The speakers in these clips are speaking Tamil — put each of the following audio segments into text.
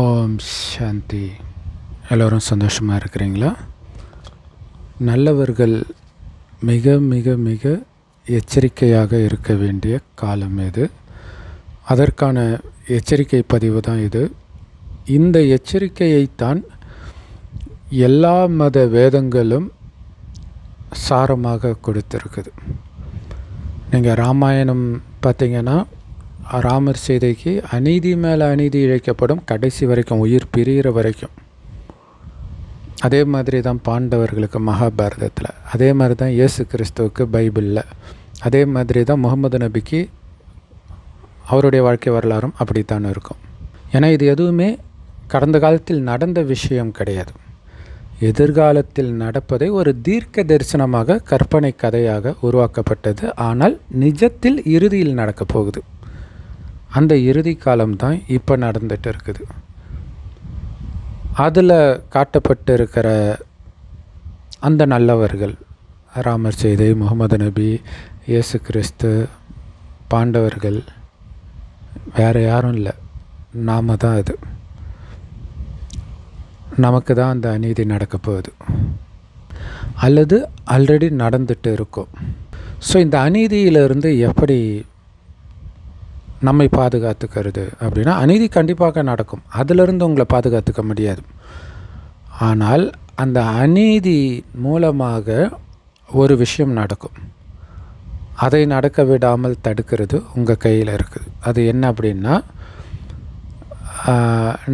ஓம் சாந்தி. எல்லோரும் சந்தோஷமாக இருக்கிறீங்களா? நல்லவர்கள் மிக மிக மிக எச்சரிக்கையாக இருக்க வேண்டிய காலம் இது. அதற்கான எச்சரிக்கை பதிவு தான் இது. இந்த எச்சரிக்கையைத்தான் எல்லா மத வேதங்களும் சாரமாக கொடுத்துருக்குது. நீங்கள் ராமாயணம் பார்த்தீங்கன்னா ராமர் சீதைக்கு அநீதி மேலே அநீதி இழைக்கப்படும் கடைசி வரைக்கும் உயிர் பிரிகிற வரைக்கும். அதே மாதிரி தான் பாண்டவர்களுக்கு மகாபாரதத்தில். அதே மாதிரி தான் இயேசு கிறிஸ்துவுக்கு பைபிளில். அதே மாதிரி தான் முகமது நபிக்கு அவருடைய வாழ்க்கை வரலாறும் அப்படித்தான் இருக்கும். ஏன்னா இது எதுவுமே கடந்த காலத்தில் நடந்த விஷயம் கிடையாது. எதிர்காலத்தில் நடப்பதை ஒரு தீர்க்க தரிசனமாக கற்பனை கதையாக உருவாக்கப்பட்டது. ஆனால் நிஜத்தில் இறுதியில் நடக்கப் போகுது. அந்த இறுதி காலம்தான் இப்போ நடந்துட்டு இருக்குது அதில் காட்டப்பட்டு இருக்கிற அந்த நல்லவர்கள் ராமர் செய்தி முகமது நபி இயேசு கிறிஸ்து பாண்டவர்கள் வேறு யாரும் இல்லை. நாம தான் அது. நமக்கு தான் அந்த அநீதி நடக்க போகுது. அல்லது ஆல்ரெடி நடந்துட்டு இருக்கும். ஸோ இந்த அநீதியிலிருந்து எப்படி நம்மை பாதுகாத்துக்கிறது அப்படின்னா அநீதி கண்டிப்பாக நடக்கும். அதிலிருந்து உங்களை பாதுகாத்துக்க முடியாது. ஆனால் அந்த அநீதி மூலமாக ஒரு விஷயம் நடக்கும். அதை நடக்க விடாமல் தடுக்கிறது உங்கள் கையில் இருக்குது. அது என்ன அப்படின்னா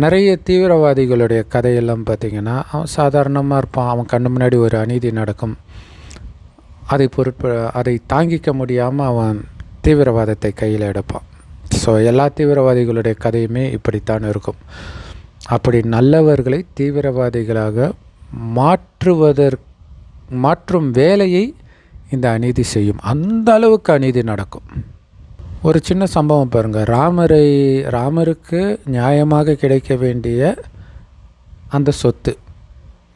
நிறைய தீவிரவாதிகளுடைய கதையெல்லாம் பார்த்திங்கன்னா அவன் சாதாரணமாக இருப்பான். அவன் கண்ணு முன்னாடி ஒரு அநீதி நடக்கும். அதை பொருட்ப அதை தாங்கிக்க முடியாமல் அவன் தீவிரவாதத்தை கையில் எடுப்பான். ஸோ எல்லா தீவிரவாதிகளுடைய கதையுமே இப்படித்தான் இருக்கும். அப்படி நல்லவர்களை தீவிரவாதிகளாக மாற்றுவதற் மாற்றும் வேலையை இந்த அநீதி செய்யும். அந்த அளவுக்கு அநீதி நடக்கும். ஒரு சின்ன சம்பவம் பாருங்கள் ராமரை ராமருக்கு நியாயமாக கிடைக்க வேண்டிய அந்த சொத்து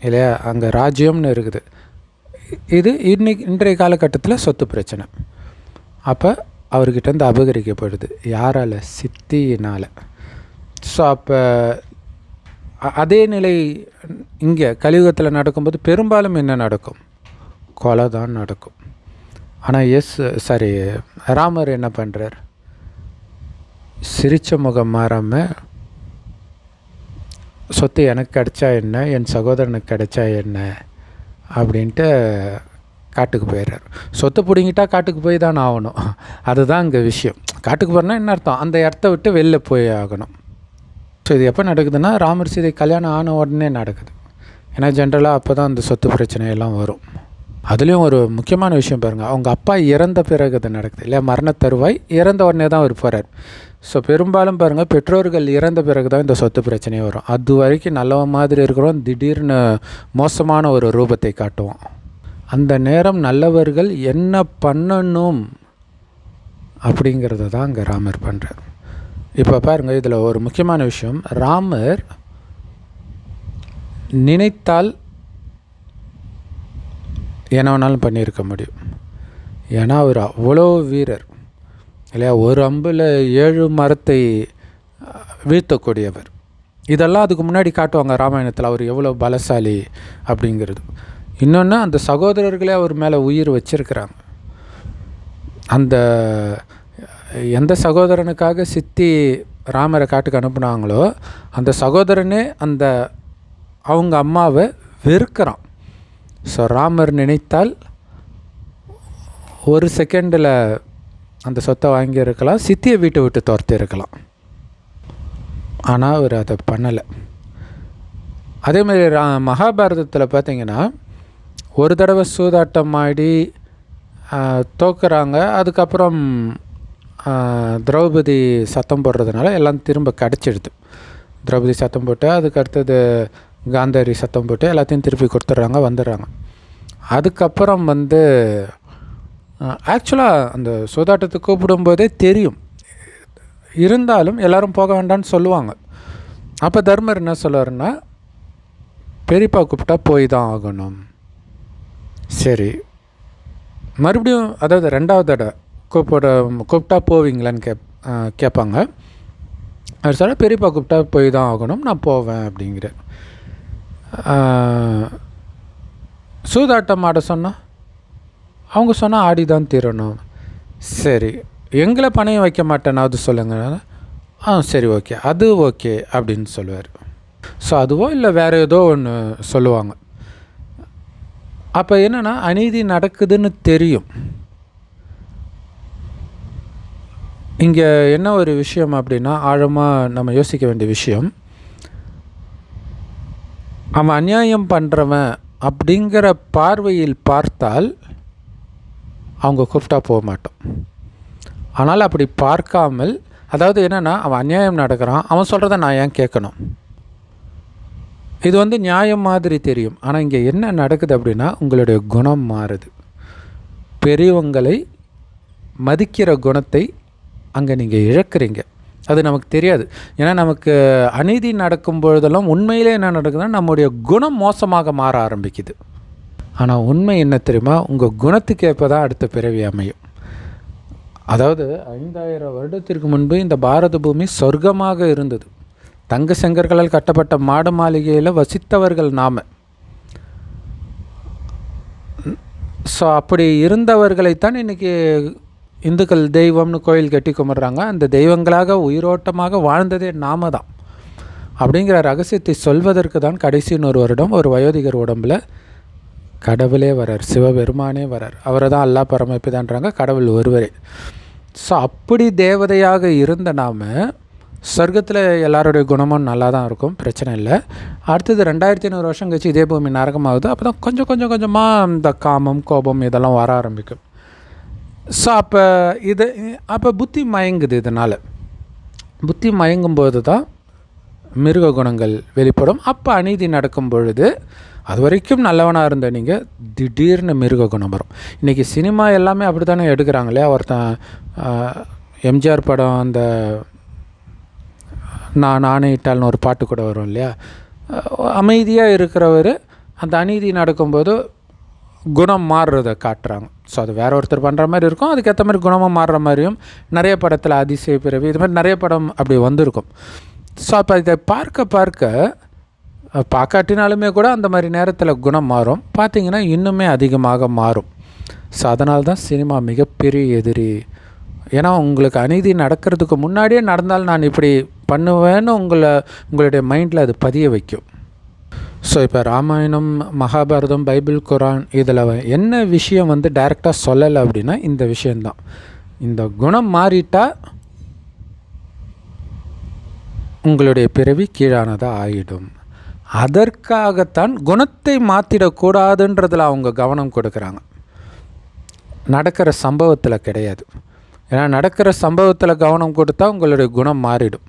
இல்லையா? அங்கே ராஜ்யம்னு இருக்குது. இது இன்னைக்கு இன்றைய காலகட்டத்தில் சொத்து பிரச்சனை. அப்போ அவர்கிட்டேருந்து அபகரிக்கப்படுது. யாரால்? சித்தியினால். ஸோ அப்போ அதே நிலை இங்கே கலியுகத்தில் நடக்கும்போது பெரும்பாலும் என்ன நடக்கும்? கொலை தான் நடக்கும். ஆனால் எஸ் சாரி ராமர் என்ன பண்ணுறார் சிரித்த முகம் மாறாமல் சொத்து எனக்கு கிடைச்சா என்ன? என் சகோதரனுக்கு கிடைச்சா என்ன? அப்படின்ட்டு காட்டுக்கு போயிடுறார். சொத்தை பிடிங்கிட்டா காட்டுக்கு போய் தான் ஆகணும். அதுதான் இங்கே விஷயம். காட்டுக்கு போகிறனா என்ன அர்த்தம்? அந்த இடத்த விட்டு வெளில போய் ஆகணும். ஸோ இது எப்போ நடக்குதுன்னா ராமர் சீதை கல்யாணம் ஆன உடனே நடக்குது. ஏன்னா ஜென்ரலாக அப்போ தான் அந்த சொத்து பிரச்சனையெல்லாம் வரும். அதுலேயும் ஒரு முக்கியமான விஷயம் பாருங்கள் அவங்க அப்பா இறந்த பிறகு அது நடக்குது. இல்லையா மரண தருவாய் இறந்த உடனே தான் அவர் போகிறார் ஸோ பெரும்பாலும் பாருங்கள் பெற்றோர்கள் இறந்த பிறகு தான் இந்த சொத்து பிரச்சனையே வரும். அது வரைக்கும் நல்ல மாதிரி இருக்கிறோம் திடீர்னு மோசமான ஒரு ரூபத்தை காட்டுவோம் அந்த நேரம் நல்லவர்கள் என்ன பண்ணணும் அப்படிங்கிறத தான் அங்கே ராமர் பண்ணுறார் இப்போ பாருங்கள் இதில் ஒரு முக்கியமான விஷயம். ராமர் நினைத்தால் என்ன வேணாலும் பண்ணியிருக்க முடியும். ஏன்னா அவர் அவ்வளோ வீரர். இல்லையா? ஒரு அம்பில் ஏழு மரத்தை வீழ்த்தக்கூடியவர். இதெல்லாம் அதுக்கு முன்னாடி காட்டுவாங்க ராமாயணத்தில் அவர் எவ்வளோ பலசாலி அப்படிங்கிறது. இன்னொன்று அந்த சகோதரர்களே அவர் மேலே உயிர் வச்சிருக்கிறாங்க. அந்த எந்த சகோதரனுக்காக சித்தி ராமரை காட்டுக்கு அனுப்புனாங்களோ அந்த சகோதரனே அந்த அவங்க அம்மாவை வெறுக்கிறான். ஸோ ராமர் நினைத்தால் ஒரு செகண்டில் அந்த சொத்தை வாங்கியிருக்கலாம் சித்தியை வீட்டை விட்டு துரத்தி இருக்கலாம் ஆனால் அவர் அதை பண்ணலை. அதே மாதிரி ரா மகாபாரதத்தில் பார்த்தீங்கன்னா ஒரு தடவை சூதாட்டம் ஆடி தோக்குறாங்க. அதுக்கப்புறம் திரௌபதி சத்தம் போடுறதுனால எல்லாம் திரும்ப கிடச்சிடுது. திரௌபதி சத்தம் போட்டு அதுக்கு அடுத்தது காந்தாரி சத்தம் போட்டு எல்லாத்தையும் திருப்பி கொடுத்துட்றாங்க வந்துடுறாங்க. அதுக்கப்புறம் வந்து ஆக்சுவலாக அந்த சூதாட்டத்தை கூப்பிடும்போதே தெரியும். இருந்தாலும் எல்லோரும் போக வேண்டாம்னு சொல்லுவாங்க. அப்போ தர்மர் என்ன சொல்லுவார்னா பெரியப்பா கூப்பிட்டா போய் தான் ஆகணும். சரி. மறுபடியும் அதாவது ரெண்டாவது தடவை கூப்பிட கூப்பிட்டா போவீங்களான்னு கேப் கேட்பாங்க. அவர் சொல்ல பெரியப்பா கூப்பிட்டா போய் தான் ஆகணும் நான் போவேன் அப்படிங்கிற. சூதாட்டம் ஆட சொன்னால் அவங்க சொன்னால் ஆடி தான் தீரணும். சரி. எங்களை பணையம் வைக்க மாட்டேன்னா அது சொல்லுங்கள் ஆ சரி ஓகே. அது ஓகே அப்படின்னு சொல்லுவார். ஸோ அதுவோ இல்லை வேறு ஏதோ ஒன்று சொல்லுவாங்க. அப்போ என்னென்னா அநீதி நடக்குதுன்னு தெரியும். இங்கே என்ன ஒரு விஷயம் அப்படின்னா ஆழமாக நம்ம யோசிக்க வேண்டிய விஷயம். அவன் அநியாயம் பண்ணுறவன் அப்படிங்கிற பார்வையில் பார்த்தால் அவங்க கூப்பிட்டா போக மாட்டோம் ஆனால் அப்படி பார்க்காமல் அதாவது என்னென்னா அவன் அநியாயம் நடக்கிறான் அவன் சொல்கிறத நான் ஏன் கேட்கணும்? இது வந்து நியாயம் மாதிரி தெரியும். ஆனால் இங்கே என்ன நடக்குது அப்படின்னா உங்களுடைய குணம் மாறுது. பெரியவங்களை மதிக்கிற குணத்தை அங்கே நீங்கள் இழக்கிறீங்க. அது நமக்கு தெரியாது. ஏன்னா நமக்கு அநீதி நடக்கும் பொழுதெல்லாம் உண்மையிலே என்ன நடக்குதுன்னா நம்முடைய குணம் மோசமாக மாற ஆரம்பிக்குது. ஆனால் உண்மை என்ன தெரியுமா? உங்கள் குணத்துக்கு தான் அடுத்த பிறவி அமையும். அதாவது ஐந்தாயிரம் வருடத்திற்கு முன்பு இந்த பாரத பூமி சொர்க்கமாக இருந்தது. தங்க செங்கற்களால் கட்டப்பட்ட மாட மாளிகையில் வசித்தவர்கள் நாம். ஸோ அப்படி இருந்தவர்களைத்தான் இன்றைக்கி இந்துக்கள் தெய்வம்னு கோயில் கட்டி கும்பிட்றாங்க. அந்த தெய்வங்களாக உயிரோட்டமாக வாழ்ந்ததே நாம தான். அப்படிங்கிற ரகசியத்தை சொல்வதற்கு தான் கடைசின்னு ஒரு வருடம் ஒரு வயோதிகர் உடம்பில் கடவுளே வரார் சிவபெருமானே வரார். அவரை தான் அல்லா பரமப்பிதான்றாங்க கடவுள் ஒருவரே. ஸோ அப்படி தேவதையாக இருந்த நாம் சொர்க்கத்தில் எல்லாருடைய குணமும் நல்லா தான் இருக்கும் பிரச்சனை இல்லை. அடுத்தது ரெண்டாயிரத்தி ஐநூறு வருஷம் கழிச்சு இதே பூமி நரகமாகுது அப்போ தான் கொஞ்சம் கொஞ்சம் கொஞ்சமாக இந்த காமம் கோபம் இதெல்லாம் வர ஆரம்பிக்கும். ஸோ அப்போ இது அப்போ புத்தி மயங்குது இதனால். புத்தி மயங்கும்போது தான் மிருக குணங்கள் வெளிப்படும். அப்போ அநீதி நடக்கும் பொழுது அது வரைக்கும் நல்லவனாக இருந்த நீங்கள் திடீர்னு மிருக குணம் வரும். இன்றைக்கி சினிமா எல்லாமே அப்படி தானே எடுக்கிறாங்களே ஒருத்தன் எம்ஜிஆர் படம் அந்த நான் ஆணையிட்டால்னு ஒரு பாட்டு கூட வரும் இல்லையா? அமைதியாக இருக்கிறவர் அந்த அநீதி நடக்கும்போது குணம் மாறுறதை காட்டுறாங்க. ஸோ அது வேற ஒருத்தர் பண்ணுற மாதிரி இருக்கும். அதுக்கேற்ற மாதிரி குணமாக மாறுற மாதிரியும் நிறைய படத்தில் அதிசய பிறவி இது மாதிரி நிறைய படம் அப்படி வந்திருக்கும். ஸோ அப்போ இதை பார்க்க பார்க்க பார்க்காட்டினாலுமே கூட அந்த மாதிரி நேரத்தில் குணம் மாறும். பார்த்திங்கன்னா இன்னுமே அதிகமாக மாறும். ஸோ அதனால்தான் சினிமா மிகப்பெரிய எதிரி ஏன்னா உங்களுக்கு அநீதி நடக்கிறதுக்கு முன்னாடியே நடந்தால் நான் இப்படி பண்ணுவேன்னு உங்களை உங்களுடைய மைண்டில் அது பதிய வைக்கும். ஸோ இப்போ ராமாயணம் மகாபாரதம் பைபிள் குரான் இதில் என்ன விஷயம் வந்து டைரெக்டாக சொல்லலை அப்படின்னா இந்த விஷயந்தான் இந்த குணம் மாறிட்டால் உங்களுடைய பிறவி கீழானதாக ஆகிடும் அதற்காகத்தான் குணத்தை மாற்றிடக்கூடாதுன்றதில் அவங்க கவனம் கொடுக்குறாங்க. நடக்கிற சம்பவத்தில் கிடையாது. ஏன்னா நடக்கிற சம்பவத்தில் கவனம் கொடுத்தா உங்களுடைய குணம் மாறிடும்.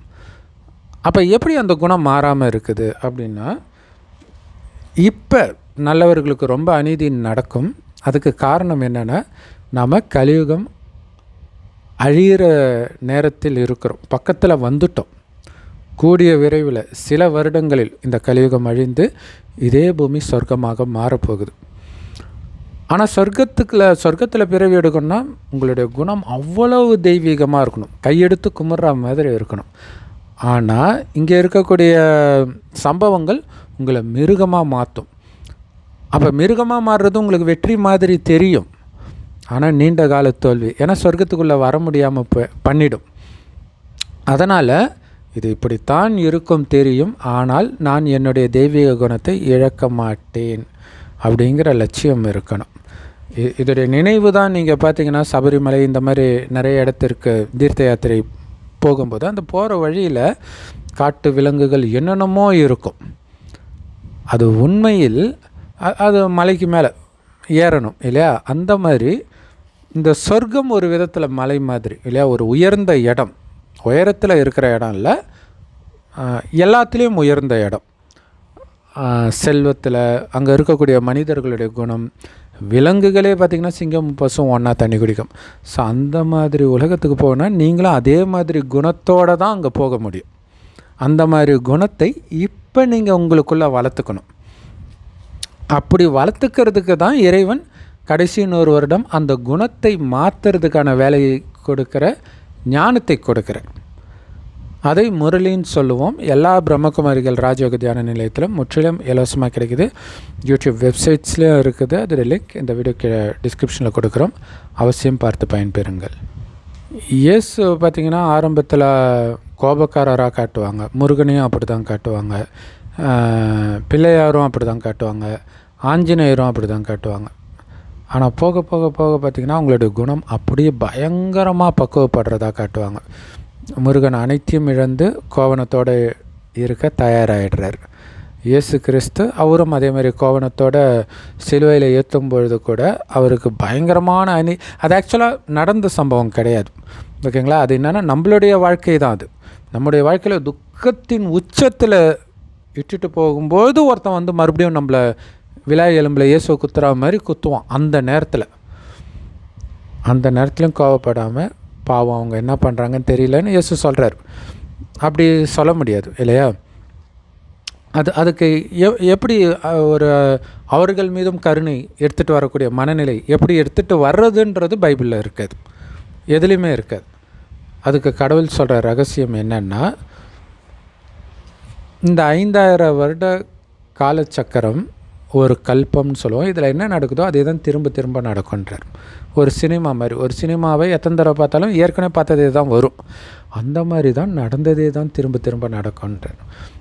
அப்போ எப்படி அந்த குணம் மாறாமல் இருக்குது அப்படின்னா இப்போ நல்லவர்களுக்கு ரொம்ப அநீதி நடக்கும். அதுக்கு காரணம் என்னென்னா நம்ம கலியுகம் அழியிற நேரத்தில் இருக்கிறோம். பக்கத்தில் வந்துட்டோம். கூடிய விரைவில் சில வருடங்களில் இந்த கலியுகம் அழிந்து இதே பூமி சொர்க்கமாக மாறப்போகுது. ஆனால் சொர்க்கத்துக்குள்ள சொர்க்கத்தில் பிறவி எடுக்கணும்னா உங்களுடைய குணம் அவ்வளவு தெய்வீகமாக இருக்கணும். கையெடுத்து குமுற மாதிரி இருக்கணும். ஆனால் இங்கே இருக்கக்கூடிய சம்பவங்கள் உங்களை மிருகமாக மாற்றும் அப்போ மிருகமாக மாறுறது உங்களுக்கு வெற்றி மாதிரி தெரியும். ஆனால் நீண்ட கால தோல்வி. ஏன்னா சொர்க்கத்துக்குள்ளே வர முடியாமல் பண்ணிடும். அதனால் இது இப்படித்தான் இருக்கும் தெரியும். ஆனால் நான் என்னுடைய தெய்வீக குணத்தை இழக்க மாட்டேன். அப்படிங்கிற லட்சியம் இருக்கணும். இதோடைய நினைவு தான் நீங்கள் பார்த்தீங்கன்னா சபரிமலை இந்த மாதிரி நிறைய இடத்திற்கு தீர்த்த யாத்திரை போகும்போது அந்த போகிற வழியில் காட்டு விலங்குகள் என்னென்னமோ இருக்கும். அது உண்மையில் அது மலைக்கு மேலே ஏறணும் இல்லையா? அந்த மாதிரி இந்த சொர்க்கம் ஒரு விதத்தில் மலை மாதிரி இல்லையா? ஒரு உயர்ந்த இடம். உயரத்தில் இருக்கிற இடம் இல்லை. எல்லாத்துலேயும் உயர்ந்த இடம். செல்வத்தில் அங்கே இருக்கக்கூடிய மனிதர்களுடைய குணம் விலங்குகளே பார்த்திங்கன்னா சிங்கம் பசும் ஒன்றா தண்ணி குடிக்கும். ஸோ அந்த மாதிரி உலகத்துக்கு போனால் நீங்களும் அதே மாதிரி குணத்தோடு தான் அங்கே போக முடியும். அந்த மாதிரி குணத்தை இப்போ நீங்கள் உங்களுக்குள்ளே வளர்த்துக்கணும். அப்படி வளர்த்துக்கிறதுக்கு தான் இறைவன் கடைசி நூறு வருடம் அந்த குணத்தை மாற்றுறதுக்கான வேலையை கொடுக்குற ஞானத்தை கொடுக்குற அதை முரளின்னு சொல்லுவோம். எல்லா பிரம்மகுமாரிகள் ராஜயோக தியான நிலையத்திலும் முற்றிலும் இலவசமாக கிடைக்குது. யூடியூப் வெப்சைட்ஸ்லேயும் இருக்குது. அதோட லிங்க் இந்த வீடியோ கீழே டிஸ்கிரிப்ஷனில் கொடுக்குறோம். அவசியம் பார்த்து பயன்பெறுங்கள். இயேசு பார்த்திங்கன்னா ஆரம்பத்தில் கோபக்காரராக காட்டுவாங்க. முருகனையும் அப்படி தான் காட்டுவாங்க பிள்ளையாரும் அப்படி தான் காட்டுவாங்க. ஆஞ்சநேயரும் அப்படி தான் காட்டுவாங்க. ஆனால் போக போக போக பார்த்திங்கன்னா அவங்களுடைய குணம் அப்படியே பயங்கரமாக பக்குவப்படுறதா காட்டுவாங்க. முருகன் அனைத்தையும் இழந்து கோவணத்தோடு இருக்க தயாராகிடுறார் இயேசு கிறிஸ்து அவரும் அதே மாதிரி கோவணத்தோட சிலுவையில் ஏற்றும் பொழுது கூட அவருக்கு பயங்கரமான அணி அது ஆக்சுவலாக நடந்த சம்பவம் கிடையாது. ஓகேங்களா? அது என்னென்னா நம்மளுடைய வாழ்க்கை தான் அது. நம்முடைய வாழ்க்கையில் துக்கத்தின் உச்சத்தில் இட்டுட்டு போகும்போது ஒருத்தன் வந்து மறுபடியும் நம்மளை விழா எலும்பில் இயேசு குத்துற மாதிரி குத்துவான் அந்த நேரத்தில். அந்த நேரத்துலையும் கோவப்படாமல் பாவம் அவங்க என்ன பண்ணுறாங்கன்னு தெரியலன்னு இயேசு சொல்கிறார் அப்படி சொல்ல முடியாது இல்லையா? அது அதுக்கு எ எப்படி ஒரு அவர்கள் மீதும் கருணை எடுத்துகிட்டு வரக்கூடிய மனநிலை எப்படி எடுத்துகிட்டு வர்றதுன்றது பைபிளில் இருக்காது. எதுலேயுமே இருக்காது. அதுக்கு கடவுள் சொல்கிற ரகசியம் என்னென்னா இந்த ஐந்தாயிரம் வருட காலச்சக்கரம் ஒரு கல்பம்னு சொல்லுவோம். இதில் என்ன நடக்குதோ அதே தான் திரும்ப திரும்ப நடக்குன்றார் ஒரு சினிமா மாதிரி. ஒரு சினிமாவை எத்தனை தடவை பார்த்தாலும் ஏற்கனவே பார்த்ததே தான் வரும். அந்த மாதிரி தான் நடந்ததே தான் திரும்ப திரும்ப நடக்குன்றார்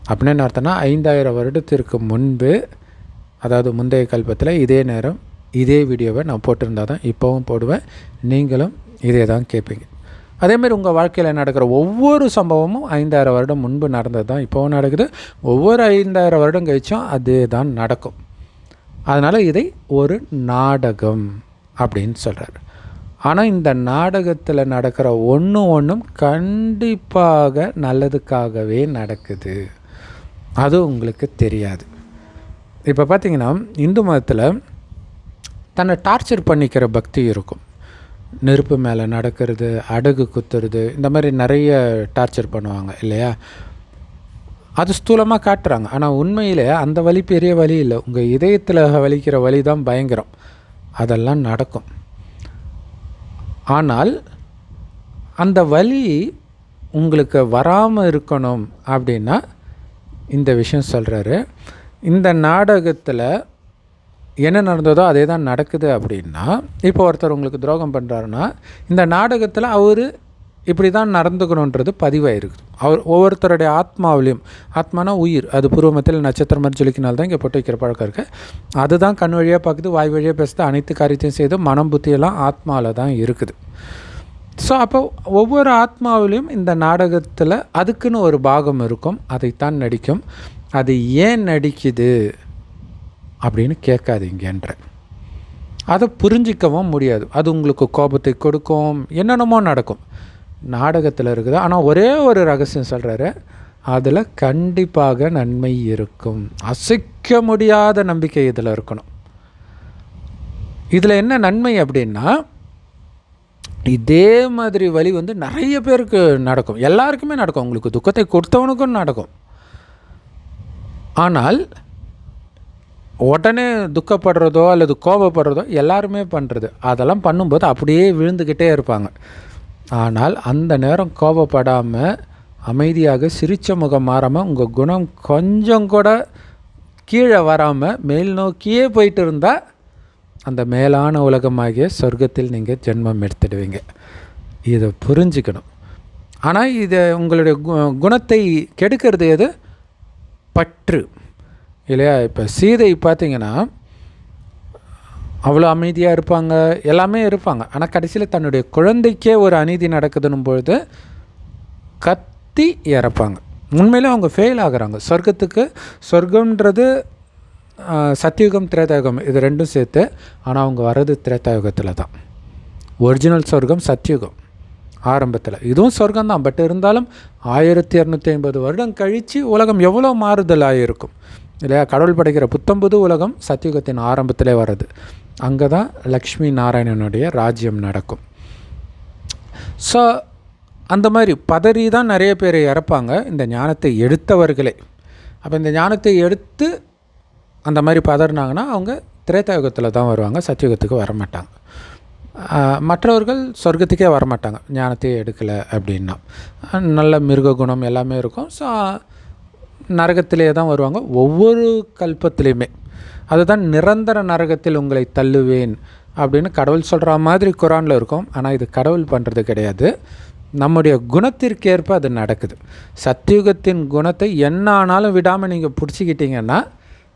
அப்படின்னு என்ன அர்த்தம்னா ஐந்தாயிரம் வருடத்திற்கு முன்பு அதாவது முந்தைய கல்பத்தில் இதே நேரம் இதே வீடியோவை நான் போட்டிருந்தா தான் இப்போவும் போடுவேன். நீங்களும் இதே தான் கேட்பீங்க. அதேமாதிரி உங்கள் வாழ்க்கையில் நடக்கிற ஒவ்வொரு சம்பவமும் ஐந்தாயிரம் வருடம் முன்பு நடந்தது தான் இப்போவும் நடக்குது. ஒவ்வொரு ஐந்தாயிரம் வருடம் கழிச்சும் அதே தான் நடக்கும். அதனால் இதை ஒரு நாடகம் அப்படின்னு சொல்கிறார் ஆனால் இந்த நாடகத்தில் நடக்கிற ஒன்று ஒன்றும் கண்டிப்பாக நல்லதுக்காகவே நடக்குது. அது உங்களுக்கு தெரியாது. இப்போ பார்த்தீங்கன்னா இந்து மதத்தில் தன்னை டார்ச்சர் பண்ணிக்கிற பக்தி இருக்கும். நெருப்பு மேலே நடக்கிறது அடகு குத்துறது இந்த மாதிரி நிறைய டார்ச்சர் பண்ணுவாங்க இல்லையா? அது ஸ்தூலமாக காட்டுறாங்க. ஆனால் உண்மையில் அந்த வலி பெரிய வலி இல்லை. உங்கள் இதயத்தில் வலிக்கிற வலி தான் பயங்கரம். அதெல்லாம் நடக்கும். ஆனால் அந்த வலி உங்களுக்கு வராமல் இருக்கணும் அப்படின்னா இந்த விஷயம் சொல்கிறாரு இந்த நாடகத்தில் என்ன நடந்ததோ அதே தான் நடக்குது அப்படின்னா இப்போ ஒருத்தர் உங்களுக்கு துரோகம் பண்ணுறாருன்னா இந்த நாடகத்தில் அவர் இப்படி தான் நடந்துக்கணுன்றது பதிவாயிருக்குது. அவர் ஒவ்வொருத்தருடைய ஆத்மாவிலையும் ஆத்மானா உயிர் அது பூர்வமத்தில் நட்சத்திரம் மாதிரி ஜொலிக்கினால் தான் இங்கே போட்டு வைக்கிற பழக்கம் இருக்குது அதுதான் கண் வழியாக பார்க்குது வாய் வழியாக பேசுது அனைத்து காரியத்தையும் செய்து மனம் புத்தியெல்லாம் ஆத்மாவில் தான் இருக்குது. ஸோ அப்போ ஒவ்வொரு ஆத்மாவிலையும் இந்த நாடகத்தில் அதுக்குன்னு ஒரு பாகம் இருக்கும் அதைத்தான் நடிக்கும். அது ஏன் நடிக்குது அப்படின்னு கேட்காதீங்கன்ற. அதை புரிஞ்சிக்கவும் முடியாது. அது உங்களுக்கு கோபத்தை கொடுக்கும் என்னென்னமோ நடக்கும். நாடகத்தில் இருக்குது. ஆனால் ஒரே ஒரு ரகசியம் சொல்கிறாரு அதில் கண்டிப்பாக நன்மை இருக்கும். அசைக்க முடியாத நம்பிக்கை இதில் இருக்கணும். இதில் என்ன நன்மை அப்படின்னா இதே மாதிரி வழி வந்து நிறைய பேருக்கு நடக்கும். எல்லாருக்குமே நடக்கும். உங்களுக்கு துக்கத்தை கொடுத்தவனுக்கும் நடக்கும். ஆனால் உடனே துக்கப்படுறதோ அல்லது கோபப்படுறதோ எல்லாருமே பண்ணுறது அதெல்லாம் பண்ணும்போது அப்படியே விழுந்துக்கிட்டே இருப்பாங்க. ஆனால் அந்த நேரம் கோபப்படாமல் அமைதியாக சிரிச்ச முகம் மாறாமல் உங்கள் குணம் கொஞ்சம் கூட கீழே வராமல் மேல் நோக்கியே போயிட்டு இருந்தால் அந்த மேலான உலகமாகிய சொர்க்கத்தில் நீங்கள் ஜென்மம் எடுத்துடுவீங்க. இதை புரிஞ்சுக்கணும். ஆனால் இதை உங்களுடைய கு- குணத்தை கெடுக்கிறது எது? பற்று. இல்லையா? இப்போ சீதை பார்த்தீங்கன்னா அவ்வளோ அமைதியாக இருப்பாங்க எல்லாமே இருப்பாங்க. ஆனால் கடைசியில் தன்னுடைய குழந்தைக்கே ஒரு அநீதி நடக்குதுன்னும் பொழுது கத்தி இறப்பாங்க. உண்மையிலே அவங்க ஃபெயில் ஆகுறாங்க. சொர்க்கத்துக்கு சொர்க்கம்ன்றது சத்தியுகம் திரேதாயுகம் இது ரெண்டும் சேர்த்து ஆனால் அவங்க வர்றது திரேதாயுகத்தில் தான். ஒரிஜினல் சொர்க்கம் சத்தியுகம் ஆரம்பத்தில். இதுவும் சொர்க்கம் தான். பட் இருந்தாலும் ஆயிரத்தி இரநூத்தி ஐம்பது வருடம் கழித்து உலகம் எவ்வளோ மாறுதலாக இருக்கும் இல்லையா? கடவுள் படைக்கிற புத்தம்புது உலகம் சத்தியுகத்தின் ஆரம்பத்திலே வர்றது. அங்கே தான் லக்ஷ்மி நாராயணனுடைய ராஜ்யம் நடக்கும். ஸோ அந்த மாதிரி பதறி தான் நிறைய பேர் இறப்பாங்க. இந்த ஞானத்தை எடுத்தவர்களே. அப்போ இந்த ஞானத்தை எடுத்து அந்த மாதிரி பதறினாங்கன்னா அவங்க திரேதாயுகத்தில் தான் வருவாங்க சத்தியுகத்துக்கு வர மாட்டாங்க மற்றவர்கள் சொர்க்கத்துக்கே வரமாட்டாங்க. ஞானத்தையே எடுக்கலை அப்படின்னா. நல்ல மிருக குணம் எல்லாமே இருக்கும். ஸோ நரகத்திலே தான் வருவாங்க. ஒவ்வொரு கல்பத்துலேயுமே. அதுதான் நிரந்தர நரகத்தில் உங்களை தள்ளுவேன் அப்படின்னு கடவுள் சொல்கிற மாதிரி குரானில் இருக்கும். ஆனால் இது கடவுள் பண்ணுறது கிடையாது. நம்முடைய குணத்திற்கேற்ப அது நடக்குது. சத்தியுகத்தின் குணத்தை என்ன ஆனாலும் விடாமல் நீங்கள் பிடிச்சிக்கிட்டீங்கன்னா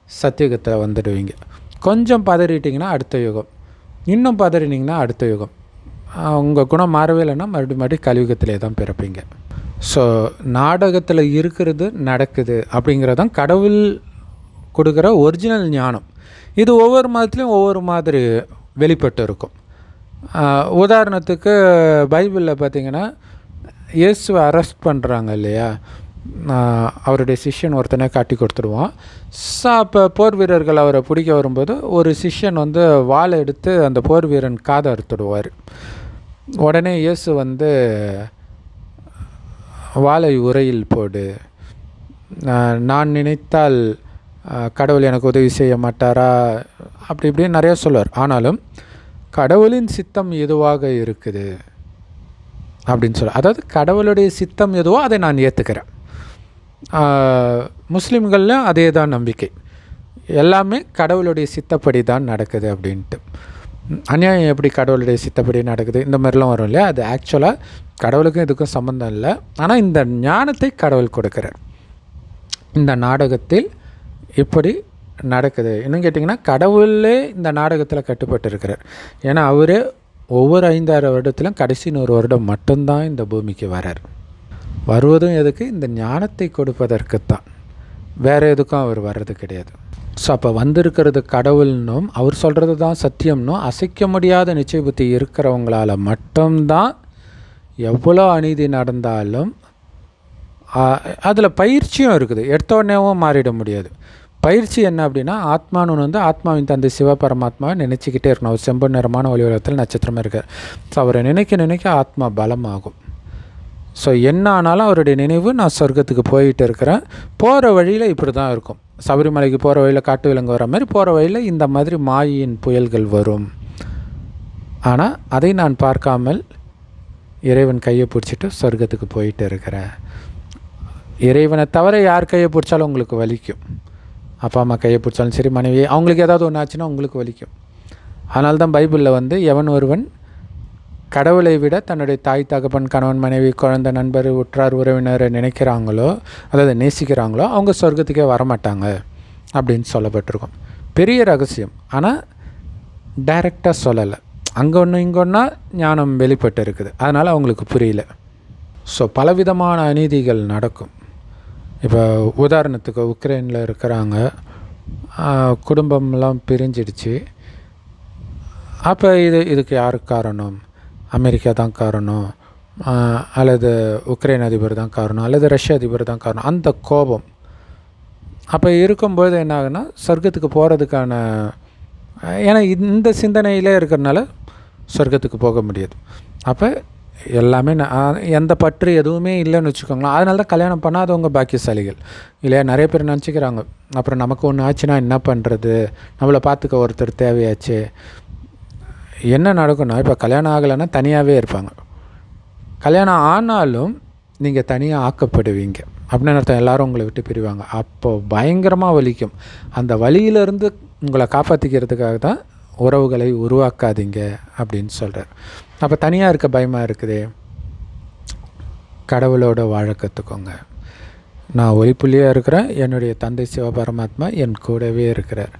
சத்தியுகத்தில் வந்துடுவீங்க. கொஞ்சம் பதறிட்டிங்கன்னா அடுத்த யுகம். இன்னும் பதறினீங்கன்னா அடுத்த யுகம். உங்கள் குணம் மாறவே இல்லைன்னா மறுபடியும் மறுபடியும் கலியுகத்திலே தான் பிறப்பீங்க. ஸோ நாடகத்தில் இருக்கிறது நடக்குது அப்படிங்கிறதான் கடவுள் கொடுக்குற ஒரிஜினல் ஞானம். இது ஒவ்வொரு மதத்துலேயும் ஒவ்வொரு மாதிரி வெளிப்பட்டு இருக்கும். உதாரணத்துக்கு பைபிளில் பார்த்தீங்கன்னா இயேசுவை அரெஸ்ட் பண்ணுறாங்க இல்லையா? அவருடைய சிஷ்யன் ஒருத்தனை காட்டி கொடுத்துருவான். ஸோ அப்போ போர் வீரர்கள் அவரை பிடிக்க வரும்போது ஒரு சிஷ்யன் வந்து வாளை எடுத்து அந்த போர் வீரன் காதை அறுத்துடுவார். உடனே இயேசு வந்து வாளை உரையில் போடு. நான் நினைத்தால் கடவுள் எனக்கு உதவி செய்ய மாட்டாரா? அப்படி இப்படின்னு நிறையா சொல்லுவார். ஆனாலும் கடவுளின் சித்தம் எதுவாக இருக்குது? அப்படின்னு சொல்ல அதாவது கடவுளுடைய சித்தம் எதுவோ அதை நான் ஏற்றுக்கிறேன் முஸ்லீம்கள்லையும் அதே தான் நம்பிக்கை. எல்லாமே கடவுளுடைய சித்தப்படி தான் நடக்குது அப்படின்ட்டு. அநியாயம் எப்படி கடவுளுடைய சித்தப்படி நடக்குது? இந்த மாதிரிலாம் வரும் இல்லையா? அது ஆக்சுவலாக கடவுளுக்கும் இதுக்கும் சம்மந்தம் இல்லை. ஆனால் இந்த ஞானத்தை கடவுள் கொடுக்குறார். இந்த நாடகத்தில் இப்படி நடக்குது. இன்னும் கேட்டிங்கன்னா கடவுளே இந்த நாடகத்தில் கட்டுப்பட்டு இருக்கிறார் ஏன்னா அவரே ஒவ்வொரு ஐந்தாறு வருடத்திலும் கடைசி நூறு வருடம் மட்டும்தான் இந்த பூமிக்கு வரார். வருவதும் எதுக்கு? இந்த ஞானத்தை கொடுப்பதற்குத்தான். வேறு எதுக்கும் அவர் வர்றது கிடையாது. ஸோ அப்போ வந்திருக்கிறது கடவுள்னும் அவர் சொல்கிறது தான் சத்தியம்னும் அசைக்க முடியாத நிச்சய புத்தி இருக்கிறவங்களால மட்டும்தான் எவ்வளோ அநீதி நடந்தாலும் அதில் பயிற்சியும் இருக்குது. எடுத்த உடனேவும் மாறிட முடியாது. பயிற்சி என்ன அப்படின்னா ஆத்மானு வந்து ஆத்மாவின் தந்தை சிவ பரமாத்மாவை நினச்சிக்கிட்டே இருக்கணும். அவர் செம்பு நிறமான ஒளி உலகத்தில் நட்சத்திரமாக இருக்கார். ஸோ அவரை நினைக்க நினைக்க ஆத்மா பலமாகும். ஸோ என்ன ஆனாலும் அவருடைய நினைவு நான் சொர்க்கத்துக்கு போயிட்டு இருக்கிறேன். போகிற வழியில் இப்படி தான் இருக்கும். சபரிமலைக்கு போகிற வழியில் காட்டு விலங்கு வர மாதிரி போகிற வழியில் இந்த மாதிரி மாயின் புயல்கள் வரும். ஆனால் அதை நான் பார்க்காமல் இறைவன் கையை பிடிச்சிட்டு சொர்க்கத்துக்கு போயிட்டு இருக்கிறேன். இறைவனை தவிர யார் கையை பிடிச்சாலும் உங்களுக்கு வலிக்கும். அப்பா அம்மா கையை பிடிச்சாலும் சரி மனைவி அவங்களுக்கு ஏதாவது ஒன்று ஆச்சுன்னா உங்களுக்கு வலிக்கும். அதனால தான் பைபிளில் வந்து எவன் ஒருவன் கடவுளை விட தன்னுடைய தாய் தகப்பன் கணவன் மனைவி குழந்தை நண்பர் உற்றார் உறவினரை நினைக்கிறாங்களோ அதாவது நேசிக்கிறாங்களோ அவங்க சொர்க்கத்துக்கே வரமாட்டாங்க அப்படின்னு சொல்லப்பட்டிருக்கும். பெரிய ரகசியம். ஆனால் டைரெக்டாக சொல்லலை. அங்கே ஒன்று இங்கே ஒன்றா ஞானம் வெளிப்பட்டு இருக்குது அதனால் அவங்களுக்கு புரியல. ஸோ பலவிதமான அநீதிகள் நடக்கும். இப்போ உதாரணத்துக்கு உக்ரைனில் இருக்கிறாங்க. குடும்பம்லாம் பிரிஞ்சிடுச்சு. அப்போ இது இதுக்கு யார் காரணம்? அமெரிக்கா தான் காரணம். அல்லது உக்ரைன் அதிபர் தான் காரணம் அல்லது ரஷ்ய அதிபர் தான் காரணம். அந்த கோபம். அப்போ இருக்கும்போது என்ன ஆகுன்னா சொர்க்கத்துக்கு போகிறதுக்கான ஏன்னா இந்த சிந்தனையிலே இருக்கிறனால சொர்க்கத்துக்கு போக முடியாது. அப்போ எல்லாமே நான் எந்த பற்று எதுவுமே இல்லைன்னு வச்சுக்கோங்களேன். அதனால தான் கல்யாணம் பண்ணாதவங்க பாக்கியசாலிகள். இல்லையா நிறைய பேர் நினச்சிக்கிறாங்க. அப்புறம் நமக்கு ஒன்று ஆச்சுன்னா என்ன பண்ணுறது நம்மளை பார்த்துக்க ஒருத்தர் தேவையாச்சு. என்ன நடக்கும்னா இப்போ கல்யாணம் ஆகலைன்னா தனியாகவே இருப்பாங்க. கல்யாணம் ஆனாலும் நீங்கள் தனியாக ஆக்கப்படுவீங்க. அப்படின்னு அர்த்தம் எல்லாரும் உங்களை விட்டு பிரிவாங்க. அப்போ பயங்கரமாக வலிக்கும். அந்த வலியிலிருந்து உங்களை காப்பாற்றிக்கிறதுக்காக தான் உறவுகளை உருவாக்காதீங்க அப்படின்னு சொல்கிறார் அப்போ தனியாக இருக்க பயமாக இருக்குதே. கடவுளோட வாழ கற்றுக்கோங்க நான் ஒளிப்புள்ளியாக இருக்கிறேன். என்னுடைய தந்தை சிவபரமாத்மா என் கூடவே இருக்கிறார்.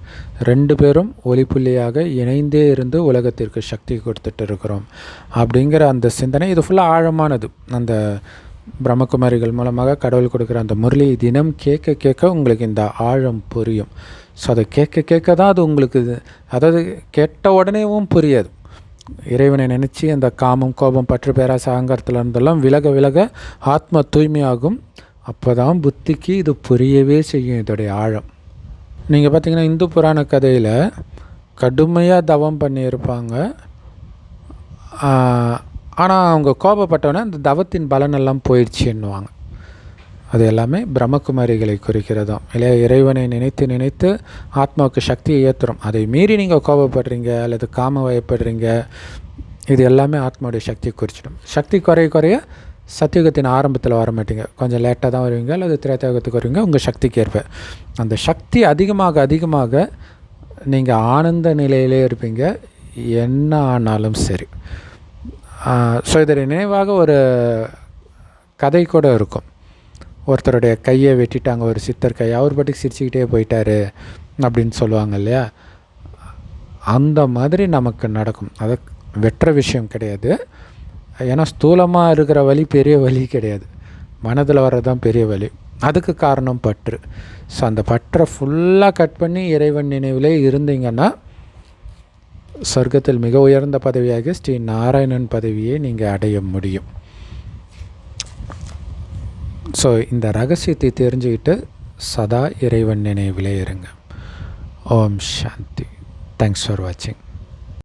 ரெண்டு பேரும் ஒளிப்புள்ளியாக இணைந்தே இருந்து உலகத்திற்கு சக்தி கொடுத்துட்டு இருக்கிறோம். அப்படிங்கிற அந்த சிந்தனை இது ஃபுல்லாக ஆழமானது. அந்த பிரம்மகுமாரிகள் மூலமாக கடவுள் கொடுக்குற அந்த முரளியை தினம் கேட்க கேட்க உங்களுக்கு இந்த ஆழம் புரியும். ஸோ அதை கேட்க கேட்க தான் அது உங்களுக்கு அதாவது கேட்ட உடனேவும் புரியாது. இறைவனை நினச்சி அந்த காமம் கோபம் பற்று பேரா அகங்காரத்தில் இருந்தெல்லாம் விலக விலக ஆத்ம தூய்மையாகும். அப்போ தான் புத்திக்கு இது புரியவே செய்யும் இதோடைய ஆழம். நீங்கள் பார்த்தீங்கன்னா இந்து புராண கதையில் கடுமையாக தவம் பண்ணியிருப்பாங்க. ஆனால் அவங்க கோபப்பட்டவொடனே அந்த தவத்தின் பலனெல்லாம் போயிடுச்சுன்னுவாங்க. அது எல்லாமே பிரம்மகுமாரிகளை குறிக்கிறதாம் இல்லை இறைவனை நினைத்து நினைத்து ஆத்மாவுக்கு சக்தியை ஏற்றுறோம் அதை மீறி நீங்கள் கோபப்படுறீங்க அல்லது காம வயப்படுறீங்க இது எல்லாமே ஆத்மாவுடைய சக்தியை குறிச்சிடும். சக்தி குறைய குறைய சத்தியுகத்தின் ஆரம்பத்தில் வர மாட்டீங்க. கொஞ்சம் லேட்டாக தான் வருவீங்க அல்லது திரேத்தாயுகத்துக்கு வருவீங்க உங்கள் சக்திக்கு ஏற்ப. அந்த சக்தி அதிகமாக அதிகமாக நீங்கள் ஆனந்த நிலையிலே இருப்பீங்க. என்ன ஆனாலும் சரி. ஸோ இதோட நினைவாக ஒரு கதை கூட இருக்கும். ஒருத்தருடைய கையை வெட்டிட்டாங்க ஒரு சித்தர் கை அவர் பாட்டுக்கு சிரிச்சுக்கிட்டே போயிட்டாரு அப்படின்னு சொல்லுவாங்க இல்லையா? அந்த மாதிரி நமக்கு நடக்கும். அது வெட்டுற விஷயம் கிடையாது. ஏன்னா ஸ்தூலமாக இருக்கிற வழி பெரிய வழி கிடையாது. மனதில் வர்றது தான் பெரிய வழி அதுக்கு காரணம் பற்று. ஸோ அந்த பற்றை ஃபுல்லாக கட் பண்ணி இறைவன் நினைவிலே இருந்தீங்கன்னா சொர்க்கத்தில் மிக உயர்ந்த பதவியாக ஸ்ரீ நாராயணன் பதவியை நீங்கள் அடைய முடியும். ஸோ இந்த ரகசியத்தை தெரிஞ்சுக்கிட்டு சதா இறைவன் நினைவிலே இருங்க. ஓம் சாந்தி. தேங்க்ஸ் ஃபார் வாட்சிங்